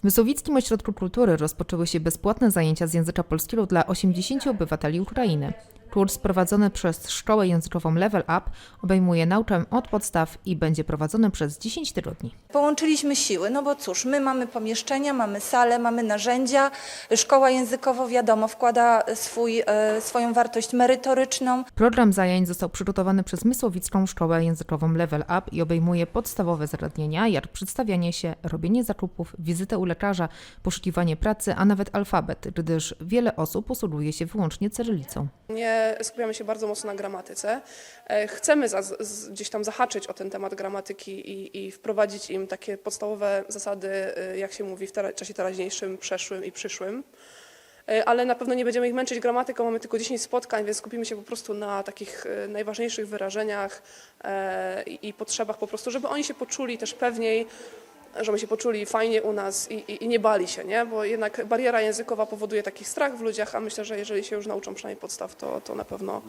W Mysłowickim Ośrodku Kultury rozpoczęły się bezpłatne zajęcia z języka polskiego dla 80 obywateli Ukrainy. Kurs prowadzony przez Szkołę Językową Level Up obejmuje naukę od podstaw i będzie prowadzony przez 10 tygodni. Połączyliśmy siły, no bo cóż, my mamy pomieszczenia, mamy salę, mamy narzędzia. Szkoła językowo, wiadomo, wkłada swój, e, swoją wartość merytoryczną. Program zajęć został przygotowany przez Mysłowicką Szkołę Językową Level Up i obejmuje podstawowe zagadnienia, jak przedstawianie się, robienie zakupów, wizytę u lekarza, poszukiwanie pracy, a nawet alfabet, gdyż wiele osób posługuje się wyłącznie cyrylicą. Nie skupiamy się bardzo mocno na gramatyce. E, Chcemy za, z, gdzieś tam zahaczyć o ten temat gramatyki i, i wprowadzić im takie podstawowe zasady, e, jak się mówi w tera, czasie teraźniejszym, przeszłym i przyszłym. E, Ale na pewno nie będziemy ich męczyć gramatyką, mamy tylko 10 spotkań, więc skupimy się po prostu na takich najważniejszych wyrażeniach i potrzebach po prostu, żeby oni się poczuli też pewniej, żeby się poczuli fajnie u nas i, i, i nie bali się, nie? Bo jednak bariera językowa powoduje taki strach w ludziach, a myślę, że jeżeli się już nauczą przynajmniej podstaw, to, to na pewno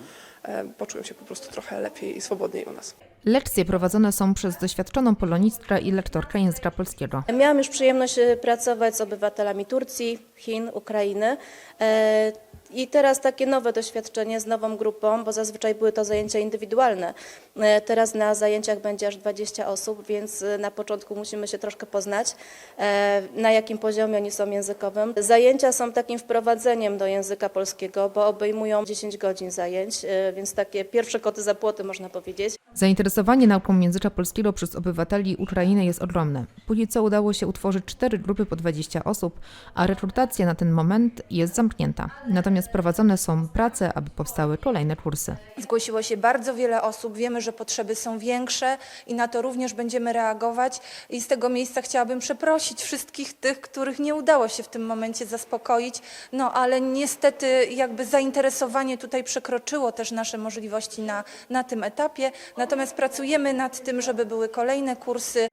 e, poczują się po prostu trochę lepiej i swobodniej u nas. Lekcje prowadzone są przez doświadczoną polonistkę i lektorkę języka polskiego. Miałam już przyjemność e, pracować z obywatelami Turcji, Chin, Ukrainy. E, I teraz takie nowe doświadczenie z nową grupą, bo zazwyczaj były to zajęcia indywidualne. E, Teraz na zajęciach będzie aż 20 osób, więc e, na początku musimy się troszkę poznać, e, na jakim poziomie oni są językowym. Zajęcia są takim wprowadzeniem do języka polskiego, bo obejmują 10 godzin zajęć, więc takie pierwsze koty za płoty można powiedzieć. Zainteresowanie nauką języka polskiego przez obywateli Ukrainy jest ogromne. Póki co udało się utworzyć cztery grupy po 20 osób, a rekrutacja na ten moment jest zamknięta. Natomiast prowadzone są prace, aby powstały kolejne kursy. Zgłosiło się bardzo wiele osób, że potrzeby są większe i na to również będziemy reagować. I z tego miejsca chciałabym przeprosić wszystkich tych, których nie udało się w tym momencie zaspokoić, no ale niestety jakby zainteresowanie tutaj przekroczyło też nasze możliwości na, na tym etapie. Natomiast pracujemy nad tym, żeby były kolejne kursy.